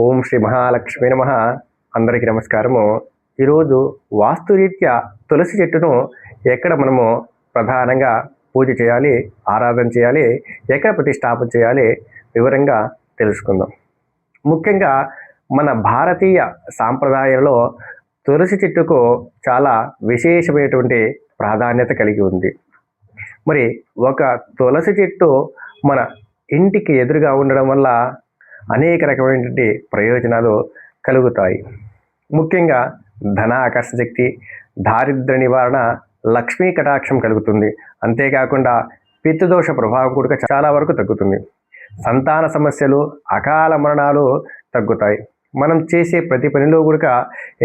ఓం శ్రీ మహాలక్ష్మి నమ. అందరికీ నమస్కారము. ఈరోజు వాస్తురీత్యా తులసి చెట్టును ఎక్కడ మనము ప్రధానంగా పూజ చేయాలి ఆరాధన చేయాలి ఎక్కడ ప్రతిష్టాపన చేయాలి వివరంగా తెలుసుకుందాం. ముఖ్యంగా మన భారతీయ సాంప్రదాయంలో తులసి చెట్టుకు చాలా విశేషమైనటువంటి ప్రాధాన్యత కలిగి ఉంది. మరి ఒక తులసి చెట్టు మన ఇంటికి ఎదురుగా ఉండడం వల్ల అనేక రకమైనటువంటి ప్రయోజనాలు కలుగుతాయి. ముఖ్యంగా ధన ఆకర్షణ శక్తి దారిద్ర నివారణ లక్ష్మీ కటాక్షం కలుగుతుంది. అంతేకాకుండా పిత్తదోష ప్రభావం కూడా చాలా వరకు తగ్గుతుంది. సంతాన సమస్యలు అకాల మరణాలు తగ్గుతాయి. మనం చేసే ప్రతి పనిలో కూడా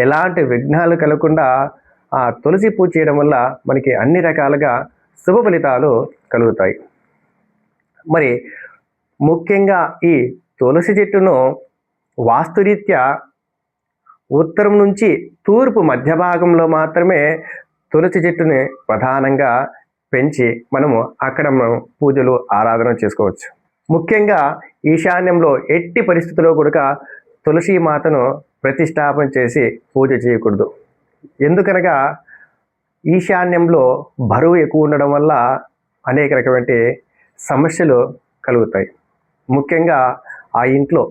ఎలాంటి విఘ్నాలు కలగకుండా ఆ తులసి పూజ చేయడం వల్ల మనకి అన్ని రకాలుగా శుభ ఫలితాలు కలుగుతాయి. మరి ముఖ్యంగా ఈ తులసి చెట్టును వాస్తురీత్యా ఉత్తరం నుంచి తూర్పు మధ్య భాగంలో మాత్రమే తులసి చెట్టుని ప్రధానంగా పెంచి మనము అక్కడ మనం పూజలు ఆరాధన చేసుకోవచ్చు. ముఖ్యంగా ఈశాన్యంలో ఎట్టి పరిస్థితుల్లో కూడా తులసి మాతను ప్రతిష్టాపన చేసి పూజ చేయకూడదు. ఎందుకనగా ఈశాన్యంలో బరువు ఎక్కువ ఉండడం వల్ల అనేక రకమైన సమస్యలు కలుగుతాయి. ముఖ్యంగా ఆ ఇంట్లో.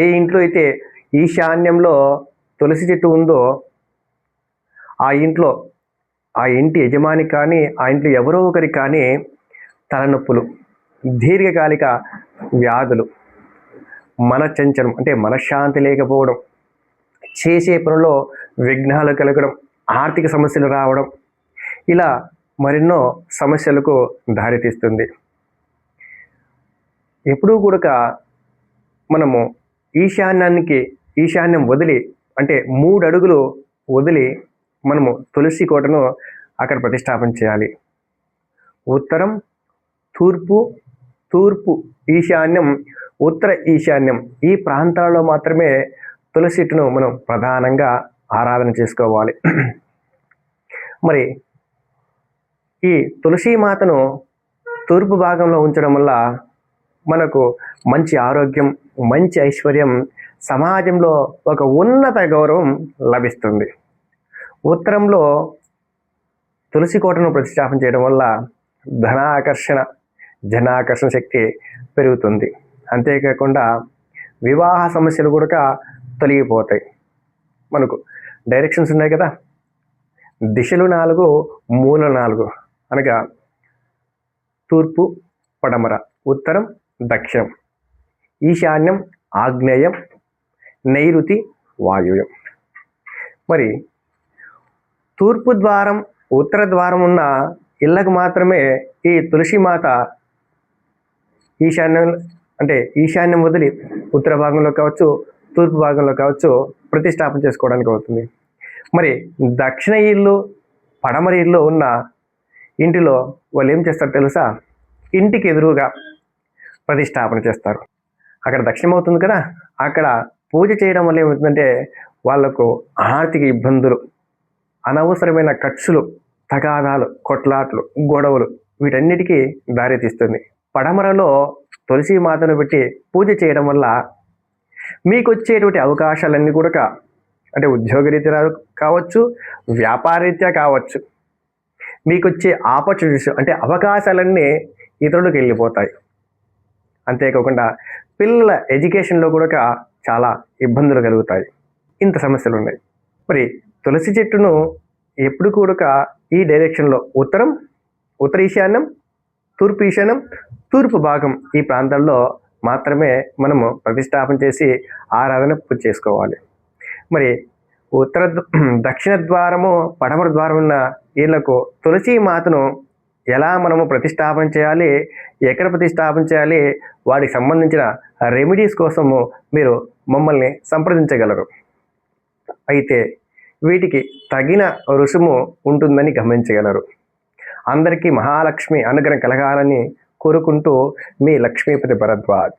ఏ ఇంట్లో అయితే ఈశాన్యంలో తులసి చెట్టు ఉందో ఆ ఇంట్లో ఆ ఇంటి యజమాని కానీ ఆ ఇంట్లో ఎవరో ఒకరి కానీ తలనొప్పులు దీర్ఘకాలిక వ్యాధులు మనచంచలం అంటే మనశ్శాంతి లేకపోవడం చేసే పనుల్లో విఘ్నాలు కలగడం ఆర్థిక సమస్యలు రావడం ఇలా మరెన్నో సమస్యలకు దారితీస్తుంది. ఎప్పుడూ కూడా మనము ఈశాన్యానికి ఈశాన్యం వదిలి అంటే మూడు అడుగులు వదిలి మనము తులసి కోటను అక్కడ ప్రతిష్టాపన చేయాలి. ఉత్తరం తూర్పు తూర్పు ఈశాన్యం ఉత్తర ఈశాన్యం. ఈ ప్రాంతాల్లో మాత్రమే తులసి మనం ప్రధానంగా ఆరాధన చేసుకోవాలి. మరి ఈ తులసి మాతను తూర్పు భాగంలో ఉంచడం వల్ల మనకు మంచి ఆరోగ్యం మంచి ఐశ్వర్యం సమాజంలో ఒక ఉన్నత గౌరవం లభిస్తుంది. ఉత్తరంలో తులసి కోటను ప్రతిష్టాపన చేయడం వల్ల ధనాకర్షణ జనాకర్షణ శక్తి పెరుగుతుంది. అంతేకాకుండా వివాహ సమస్యలు కూడా తొలగిపోతాయి. మనకు డైరెక్షన్స్ ఉన్నాయి కదా? దిశలు నాలుగు మూల నాలుగు అనగా తూర్పు పడమర. ఉత్తరం దక్షిణం ఈశాన్యం ఆగ్నేయం నైరుతి వాయువ్యం మరి తూర్పు ద్వారం ఉత్తర ద్వారం ఉన్న ఇళ్ళకు మాత్రమే ఈ తులసి మాత ఈశాన్యం అంటే ఈశాన్యం వదిలి ఉత్తర భాగంలో కావచ్చు తూర్పు భాగంలో కావచ్చు ప్రతిష్టాపన చేసుకోవడానికి అవుతుంది. మరి దక్షిణ ఇల్లు పడమర ఇల్లు ఉన్న ఇంటిలో వాళ్ళు ఏం చేస్తారు తెలుసా? ఇంటికి ఎదురుగా ప్రతిష్టాపన చేస్తారు. అక్కడ దక్షిణం అవుతుంది కదా అక్కడ పూజ చేయడం వల్ల ఏమవుతుందంటే వాళ్ళకు ఆర్థిక ఇబ్బందులు అనవసరమైన ఖర్చులు తగాదాలు కొట్లాట్లు గొడవలు వీటన్నిటికీ దారితీస్తుంది. పడమరలో తులసి మాతను పెట్టి పూజ చేయడం వల్ల మీకు వచ్చేటువంటి అవకాశాలన్నీ కూడా అంటే ఉద్యోగరీత్యా కావచ్చు వ్యాపారరీత్యా కావచ్చు మీకు వచ్చే ఆపర్చునిటీస్ అంటే అవకాశాలన్నీ ఇతరులకు వెళ్ళిపోతాయి. అంతేకాకుండా పిల్లల ఎడ్యుకేషన్లో కూడా చాలా ఇబ్బందులు కలుగుతాయి. ఇంత సమస్యలు ఉన్నాయి. మరి తులసి చెట్టును ఎప్పుడు కూడా ఈ డైరెక్షన్లో ఉత్తరం ఉత్తర ఈశాన్యం తూర్పు ఈశాన్యం తూర్పు భాగం ఈ ప్రాంతాల్లో మాత్రమే మనము ప్రతిష్టాపన చేసి ఆరాధన పూజ చేసుకోవాలి. మరి ఉత్తర దక్షిణ ద్వారము పడమర ద్వారం ఉన్న వీళ్ళకు తులసి మాతను ఎలా మనము ప్రతిష్టాపన చేయాలి ఎక్కడ ప్రతిష్టాపన చేయాలి వాటికి సంబంధించిన రెమెడీస్ కోసము మీరు మమ్మల్ని సంప్రదించగలరు. అయితే వీటికి తగిన రుసుము ఉంటుందని గమనించగలరు. అందరికీ మహాలక్ష్మి అనుగ్రహం కలగాలని కోరుకుంటూ మీ లక్ష్మీపతి భరద్వాజ్.